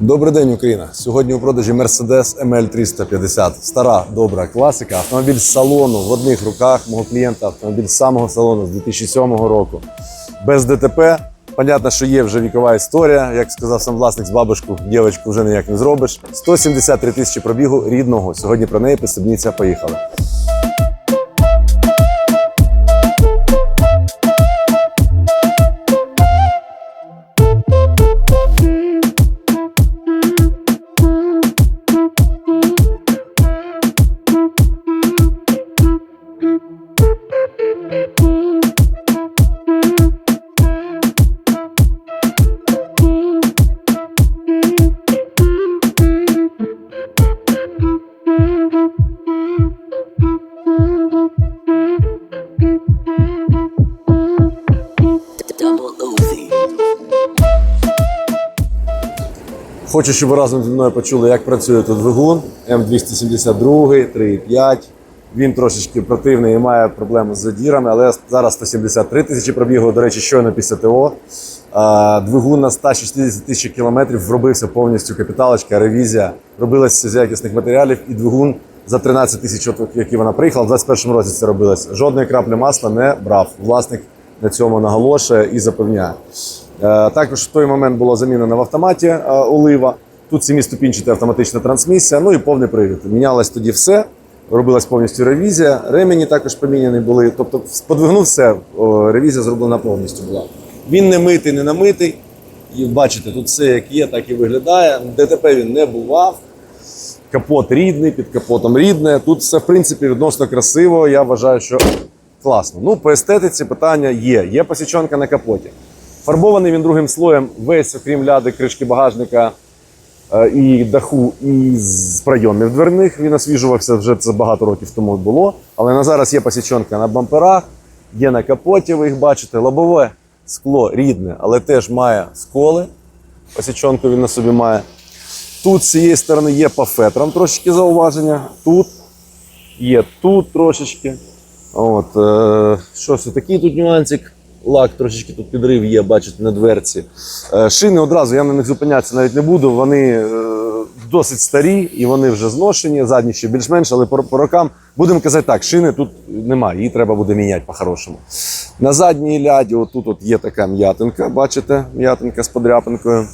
Добрий день, Україна! Сьогодні у продажі Mercedes ML 350. Стара добра класика. Автомобіль з салону в одних руках мого клієнта. Автомобіль з самого салону з 2007 року. Без ДТП. Понятно, що є вже вікова історія. Як сказав сам власник з бабушку, дівчинку вже ніяк не зробиш. 173 тисячі пробігу рідного. Сьогодні про неї писебніця. Поїхали. Хочу, щоб ви разом зі мною почули, як працює тут двигун М272, 3,5. Він трошечки противний і має проблеми з задірами, але зараз 173 тисячі пробігу, до речі, щойно після ТО. Двигун на 160 тисяч кілометрів вробився повністю капіталочка, ревізія. Робилася з якісних матеріалів, і двигун за 13 тисяч, які вона приїхала, в 21 році це робилось. Жодної краплі масла не брав. Власник на цьому наголошує і запевняє. Е, Також в той момент було замінено в автоматі е, олива. Тут сіміступінчата автоматична трансмісія, ну і повний привід. Мінялось тоді все, робилась повністю ревізія. Ремені також поміняні були. Тобто, по двигуну все, о, ревізія зроблена повністю була. Він не митий, не намитий. І бачите, тут все як є, так і виглядає. ДТП він не бував. Капот рідний, під капотом рідне. Тут все, в принципі, відносно красиво. Я вважаю, що класно. Ну, по естетиці питання є. Є посічонка на капоті. Фарбований він другим слоєм весь, окрім ляди, кришки багажника е, і даху, і з прийомів дверних. Він освіжувався вже це багато років тому було. Але на зараз є посічонка на бамперах, є на капоті, ви їх бачите. Лобове скло рідне, але теж має сколи. Посічонку він на собі має. Тут з цієї сторони є по фетрам трошечки зауваження. Тут є тут трошечки. От, е, що все такий тут нюансик. Лак трошечки тут підрив є, бачите, на дверці. Е, шини одразу, я на них зупинятися навіть не буду. Вони е, досить старі і вони вже зношені. Задні ще більш-менш, але по, по рокам будемо казати так, шини тут немає, її треба буде міняти по-хорошому. На задній ляді, отут от є така м'ятинка, бачите, м'ятинка з подряпинкою.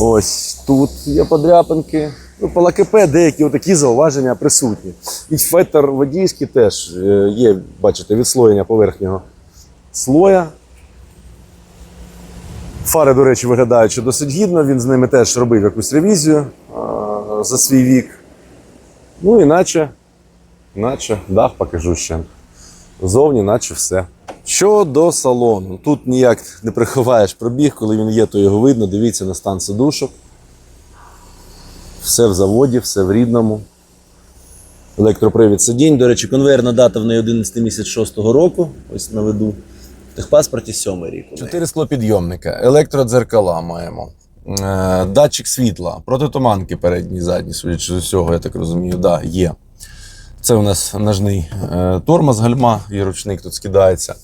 Ось тут є подряпинки. Ну, по ЛКП деякі такі зауваження присутні. І фетр водійський теж е, є, бачите, відслоєння поверхнього слоя. Фари, до речі, виглядають що досить гідно. Він з ними теж робив якусь ревізію а, за свій вік. Ну, іначе, іначе, дах покажу ще. Зовні, наче все. Щодо салону, тут ніяк не приховаєш пробіг, коли він є, то його видно. Дивіться на стан сидушок. Все в заводі, все в рідному. Електропривід сидінь. До речі, конвейерна дата в неї 11 місяць 6 року. Ось наведу. Техпаспорті сьомий рік. Чотири склопідйомника, електродзеркала маємо. Е, Датчик світла, протитуманки передні, задні, судячи з усього, я так розумію, да, є. Це у нас ножний е, тормоз гальма, і ручник тут скидається.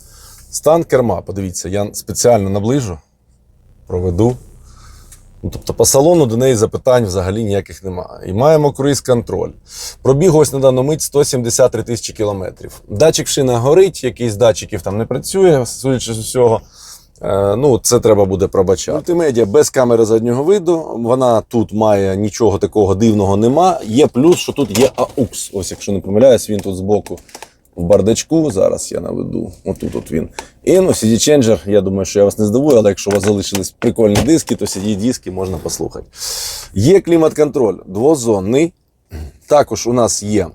Стан керма, подивіться, я спеціально наближу, проведу. Ну, тобто по салону до неї запитань взагалі ніяких немає. І маємо круїз-контроль. Пробіг ось на дану мить 173 тисячі кілометрів. Датчик в шинах горить, якийсь датчиків там не працює, судячи з усього. Е, Ну, це треба буде пробачати. Мультимедіа без камери заднього виду. Вона тут має нічого такого дивного нема. Є плюс, що тут є AUX. Ось, якщо не помиляюсь, він тут збоку в бардачку. Зараз я наведу. Отут от він. І ну, CD Changer, я думаю, що я вас не здивую, але якщо у вас залишились прикольні диски, то CD диски можна послухати. Є клімат-контроль двозонний. Також у нас є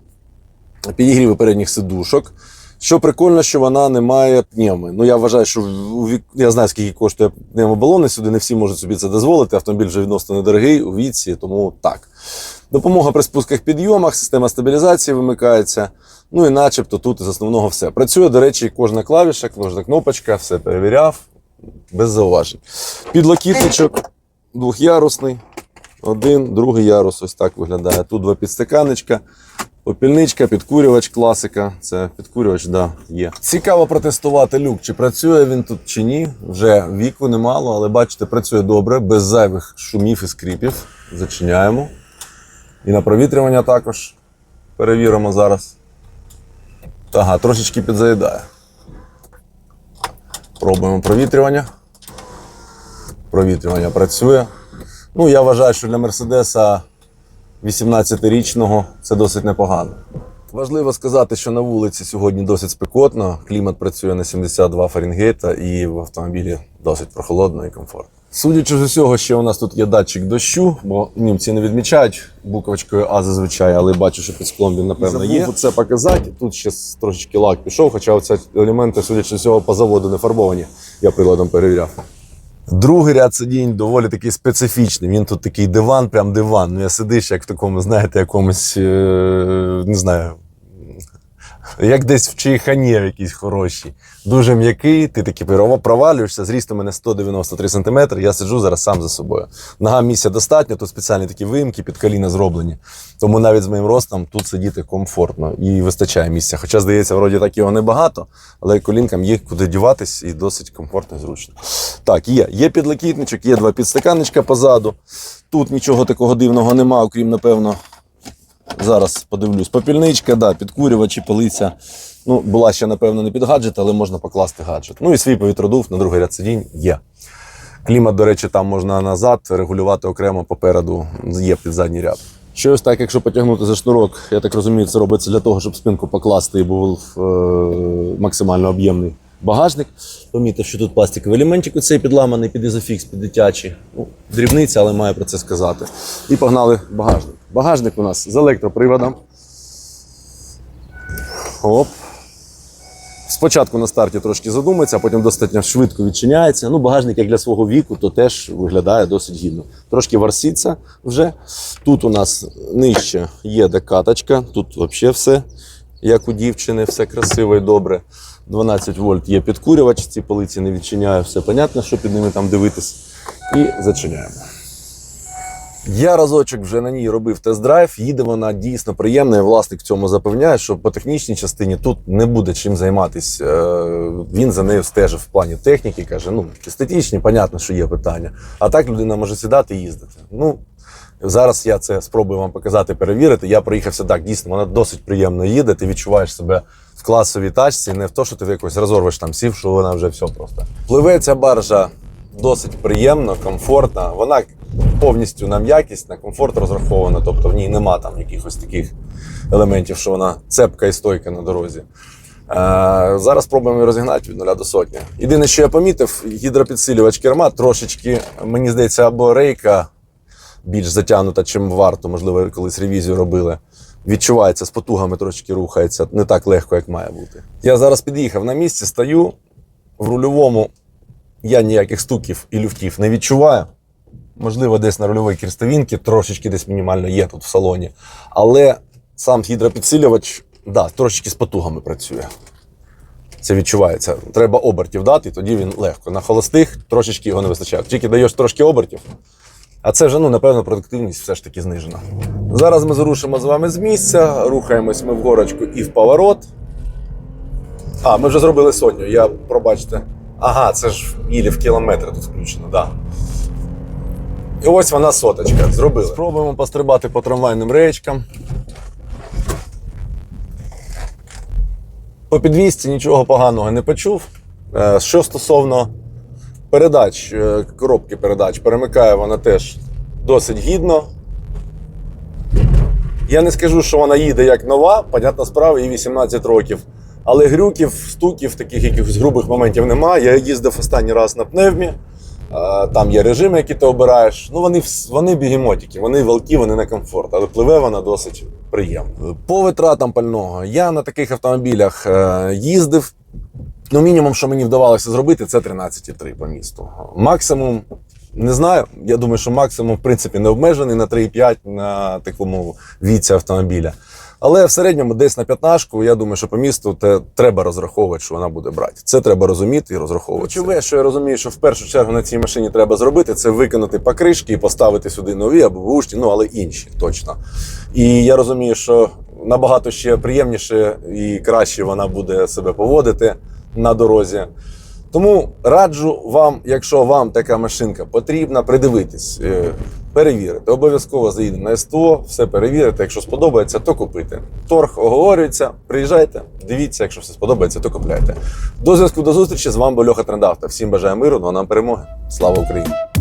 підігріви передніх сидушок. Що прикольно, що вона не має пневми. Ну я вважаю, що у я знаю, скільки коштує пневмобалони сюди. Не всі можуть собі це дозволити. Автомобіль вже відносно недорогий у віці, тому так. Допомога при спусках підйомах, система стабілізації вимикається. Ну і начебто тут з основного все. Працює, до речі, кожна клавіша, кожна кнопочка, все перевіряв, без зауважень. Підлокітничок двохярусний. Один, другий ярус ось так виглядає. Тут два підстаканечка. Попільничка, підкурювач, класика. Це підкурювач, да, є. Цікаво протестувати люк, чи працює він тут чи ні. Вже віку немало, але бачите, працює добре, без зайвих шумів і скрипів. Зачиняємо. І на провітрювання також перевіримо зараз. Ага, трошечки підзаїдає. Пробуємо провітрювання. Провітрювання працює. Ну, я вважаю, що для Мерседеса 18-річного це досить непогано. Важливо сказати, що на вулиці сьогодні досить спекотно. Клімат працює на 72 Фаренгейта і в автомобілі досить прохолодно і комфортно. Судячи з усього, ще у нас тут є датчик дощу, бо німці не відмічають буковочкою А зазвичай, але бачу, що під склом він напевно є. Це показати. Тут ще трошечки лак пішов, хоча оці елементи, судячи з усього, по заводу не фарбовані. Я приладом перевіряв. Другий ряд сидінь доволі такий специфічний. Він тут такий диван, прям диван. Ну, я сидиш, як в такому, знаєте, якомусь, е, не знаю, як десь в чайхані в якійсь хорошій. Дуже м'який, ти права- провалюєшся. Зріст у мене 193 см, я сиджу зараз сам за собою. Ногам місця достатньо, тут спеціальні такі виїмки під коліна зроблені. Тому навіть з моїм ростом тут сидіти комфортно і вистачає місця. Хоча, здається, вроді так його небагато, але колінкам є куди діватись і досить комфортно і зручно. Так, є. Є підлокітничок, є два підстаканничка позаду. Тут нічого такого дивного нема, окрім, напевно, Зараз подивлюсь. Попільничка, да, підкурювачі, полиця. Ну, була ще, напевно, не під гаджет, але можна покласти гаджет. Ну і свій повітродув на другий ряд сидінь є. Клімат, до речі, там можна назад регулювати окремо попереду, є під задній ряд. Щось так, якщо потягнути за шнурок, я так розумію, це робиться для того, щоб спинку покласти і був е, максимально об'ємний багажник. Помітив, що тут пластиковий елементик оцей підламаний під ізофікс, під дитячий. Ну, дрібниця, але маю про це сказати. І погнали багажник. Багажник у нас з електроприводом. Оп. Спочатку на старті трошки задумається, а потім достатньо швидко відчиняється. Ну, багажник, як для свого віку, то теж виглядає досить гідно. Трошки варсіться вже. Тут у нас нижче є декаточка, тут взагалі все, як у дівчини, все красиво і добре. 12 вольт є підкурювач, ці полиці не відчиняю, все понятно, що під ними там дивитись. І зачиняємо. Я разочок вже на ній робив тест-драйв. Їде вона дійсно приємна. І власник в цьому запевняє, що по технічній частині тут не буде чим займатися. Е, Він за нею стежив в плані техніки. каже: ну естетичні, понятно, що є питання. А так людина може сідати і їздити. Ну зараз я це спробую вам показати, перевірити. Я проїхався так. Дійсно, вона досить приємно їде. Ти відчуваєш себе в класовій тачці, не в то, що ти якось розорвеш там сів, що вона вже все просто. Пливе ця баржа досить приємно, комфортно. Вона повністю на м'якість, на комфорт розрахована, тобто в ній нема там якихось таких елементів, що вона цепка і стойка на дорозі. Е, зараз спробуємо її розігнати від 0 до сотні. Єдине, що я помітив, гідропідсилювач керма трошечки, мені здається, або рейка більш затягнута, чим варто, можливо, колись ревізію робили. Відчувається, з потугами трошки рухається, не так легко, як має бути. Я зараз під'їхав на місці, стою в рульовому. Я ніяких стуків і люфтів не відчуваю. Можливо, десь на рульовій крестовинці трошечки десь мінімально є тут в салоні. Але сам гідропідсилювач, да, трошечки з потугами працює. Це відчувається. Треба обертів дати, тоді він легко. На холостих трошечки його не вистачає. Тільки даєш трошки обертів, а це вже, ну, напевно, продуктивність все ж таки знижена. Зараз ми зрушимо з вами з місця, рухаємось ми в горочку і в поворот. А, ми вже зробили сотню. Я, пробачте. Ага, це ж ілі в кілометри тут включено, так. Да. І ось вона соточка. Зробили. Спробуємо пострибати по трамвайним речкам. По підвісці нічого поганого не почув. Е, Що стосовно передач, е, коробки передач, перемикає вона теж досить гідно. Я не скажу, що вона їде як нова, понятна справа, їй 18 років. Але грюків, стуків, таких якихось грубих моментів немає. Я їздив останній раз на пневмі. Там є режими, які ти обираєш. Ну, вони, вони бігемотики, вони великі, вони на комфорт, але пливе вона досить приємно. По витратам пального я на таких автомобілях е, їздив. Ну, мінімум, що мені вдавалося зробити, це 13,3 по місту. Максимум, не знаю. Я думаю, що максимум, в принципі, не обмежений на 3,5 на такому віці автомобіля. Але в середньому десь на 15 я думаю, що по місту те треба розраховувати, що вона буде брати. Це треба розуміти і розраховувати. Ключове, що я розумію, що в першу чергу на цій машині треба зробити, це виконати покришки і поставити сюди нові або бушні, ну але інші точно. І я розумію, що набагато ще приємніше і краще вона буде себе поводити на дорозі. Тому раджу вам, якщо вам така машинка потрібна, придивитись, е, перевірити. Обов'язково заїдемо на СТО, все перевірите. Якщо сподобається, то купити. Торг оговорюється, приїжджайте, дивіться, якщо все сподобається, то купляйте. До зв'язку до зустрічі. З вами був Льоха Трендавта. Всім бажаю миру, ну а нам перемоги. Слава Україні!